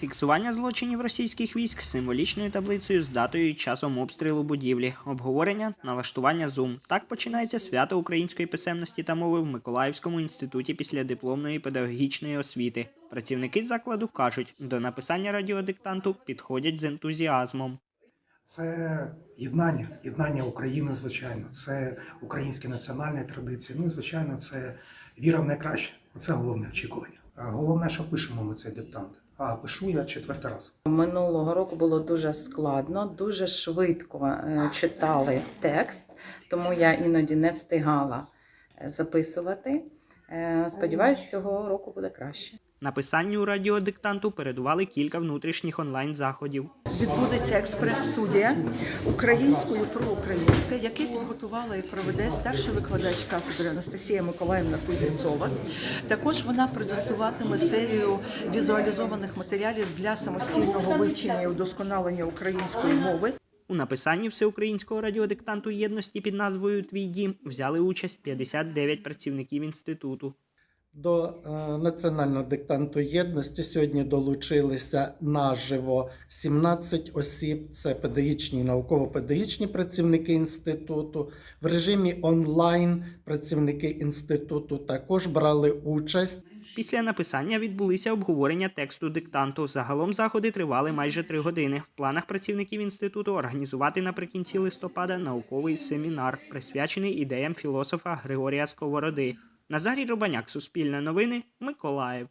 Фіксування злочинів російських військ символічною таблицею з датою і часом обстрілу будівлі, обговорення, налаштування Zoom. Так починається свято української писемності та мови в Миколаївському інституті післядипломної педагогічної освіти. Працівники закладу кажуть, до написання радіодиктанту підходять з ентузіазмом. Це єднання, єднання України, звичайно, це українські національні традиції. Ну і звичайно, це віра в найкраще. Оце головне очікування. Головне, що пишемо ми цей диктант. А пишу я четвертий раз. Минулого року було дуже складно, дуже швидко е, читали текст, тому я іноді не встигала е, записувати. Е, Сподіваюсь, цього року буде краще. Написанню радіодиктанту передували кілька внутрішніх онлайн-заходів. Відбудеться експрес-студія українською проукраїнська, який підготувала і проведе старший викладач кафедри Анастасія Миколаївна Кузнєцова. Також вона презентуватиме серію візуалізованих матеріалів для самостійного вивчення і удосконалення української мови. У написанні всеукраїнського радіодиктанту єдності під назвою Твій дім взяли участь 59 працівників інституту. До е, національного диктанту єдності сьогодні долучилися наживо 17 осіб. Це педагогічні науково-педагогічні працівники інституту. В режимі онлайн працівники інституту також брали участь. Після написання відбулися обговорення тексту диктанту. Загалом заходи тривали майже три години. В планах працівників інституту організувати наприкінці листопада науковий семінар, присвячений ідеям філософа Григорія Сковороди. Назарій Рубаняк, Суспільне новини, Миколаїв.